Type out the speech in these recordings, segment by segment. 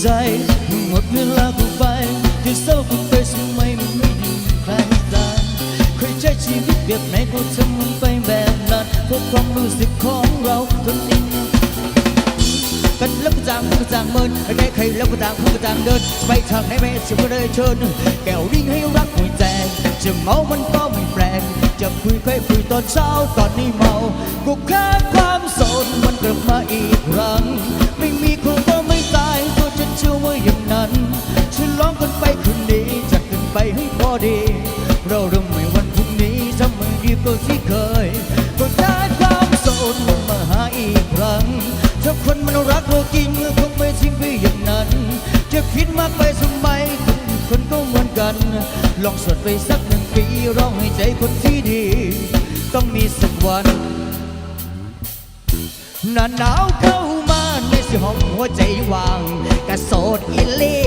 ใจ หมดเวลากูไปที่เศร้ากูไปทำไมมันไม่ดีใครตามเคยใช้ชีวิตแบบไหนก็ทำมันไปแบบนั้นเพราะความรู้สึกของเราตัวเองกันแล้วก็จางก็จางเมินใครใครแล้วก็ต่างก็ต่างเดินไปทางไหนไม่สิก็เลยเชิญแก้วดิ้งให้รักหัวใจจะเมามันก็ไม่แปลกจะคุยค่อยคุยตอนเช้าตอนนี้เมาก็แค่ความโสดมันกลับมาอีกครั้ง อย่างนั้นฉันร้องกันไปคืนนี้จัดกันไปให้พอดี เราเริ่มใหม่วันพรุ่งนี้จะไม่ดีก็ที่เคย ก็ได้ความโสดมันมาหาอีกครั้ง ถ้าคนมันรักเราจริงคงไม่ทิ้งไปอย่างนั้น จะคิดมากไปทำไมคนคนก็เหมือนกัน ลองสดไปสักหนึ่งปีร้องให้ใจคนที่ดี ต้องมีสักวันหน้าหนาวเข้ามา สิห้องหัวใจว่างกะโสดอีเล่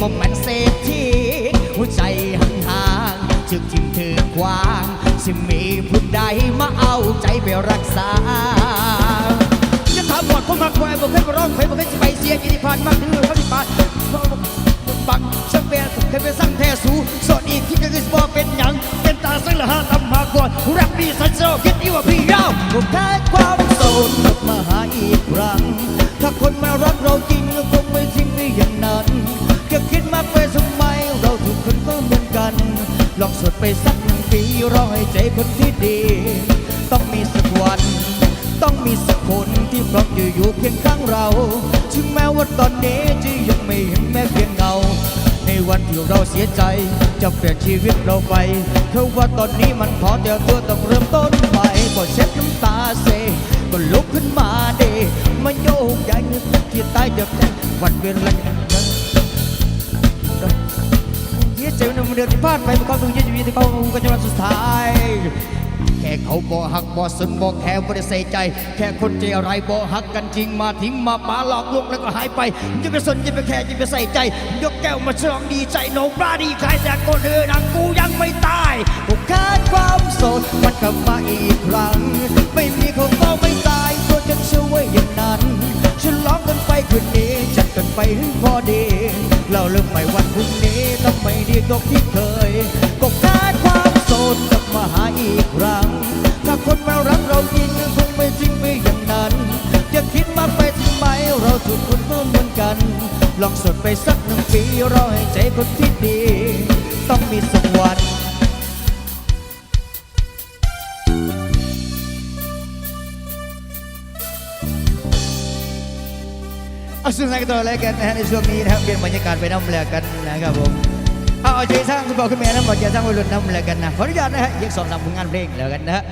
ผมมันเศรษฐีหัวใจห่างๆจึกทิมถือควาง สิมีผู้ใดมาเอาใจไปรักษาจะถามหมดผมมักไว้บอกให้มาร้องเพลงบอกให้สิไปเสียกิติพันธ์มากถือเขาที่ปาดบักช่างเปลี่ยนเคยไปสร้างแท้สูสอนอีกที่ก็คือบอกเป็นหยังเป็นตาสังละหาตำหากวนรักดีสันเซคิดอีว่าพี่ยาวผมแค่ความโสดกลับมาหาอีกครั้งถ้า คนมารักเราจริงก็คงไม่ทิ้งไปอย่างนั้นจะคิดมากไปทำไมเราทุกคนก็เหมือนกัน ลองสดไปสักหนึ่งปีรอให้ใจคนที่ดี ต้องมีสักวัน ต้องมีสักคนที่พร้อมจะอยู่เคียงข้างเรา ถึงแม้ว่าตอนนี้จะยังไม่เห็นแม้เพียงเงา ในวันที่เราเสียใจ จะเปลี่ยนชีวิตเราไปเพราะว่าตอนนี้มันพอเดียวตัวต้องเริ่มต้นใหม่ เสียใจในเดือนที่ผ่านไปเป็นความทุกข์ชีวิตที่เขากันจนวันสุดท้ายแค่เขาบ่หักบ่สนบ่แค่บ่ได้ใส่ใจ แค่คนใจอะไรบ่หักกันจริงมาทิ้งมาปาหลอกลวงแล้วก็หายไปอย่าไปสนอย่าไปแค่อย่าไปใส่ใจ ยกแก้วมาฉลองดีใจโนบราดีใครแต่คนเธอนังกูยังไม่ตายโอกาสความสดมันกลับมาอีกครั้ง ไม่มีเขาก็ไม่ตายตัวฉันเชื่อว่าอย่างนั้นฉลองกันไปคืนนี้จัดกันไปให้พอดีเราเริ่มใหม่วันพรุ่งนี้ต้อง ไม่ดีตกที่เคยก็การความโสดกลับมาหาอีกครั้ง ถ้าคนมารักเราจริงคงไม่ทิ้งไปอย่างนั้น จะคิดมากไปทำไมเราทุกคนก็เหมือนกัน ลองสดไปสักหนึ่งปีรอให้ใจคนที่ดี ต้องมีสักวันเอาซึ่งกันต่อแล้วกันนะฮะในช่วงนี้นะครับเปลี่ยนบรรยากาศไปน้ำแล้วกันนะครับผม ใจสร้างคุณบอกขึ้นมานะบอกจสร้างวัยรุ่นน้ำเลยกันนะขออนุญาตนะฮะยังสองสามผลงานเพลงแล้วกันนะฮะ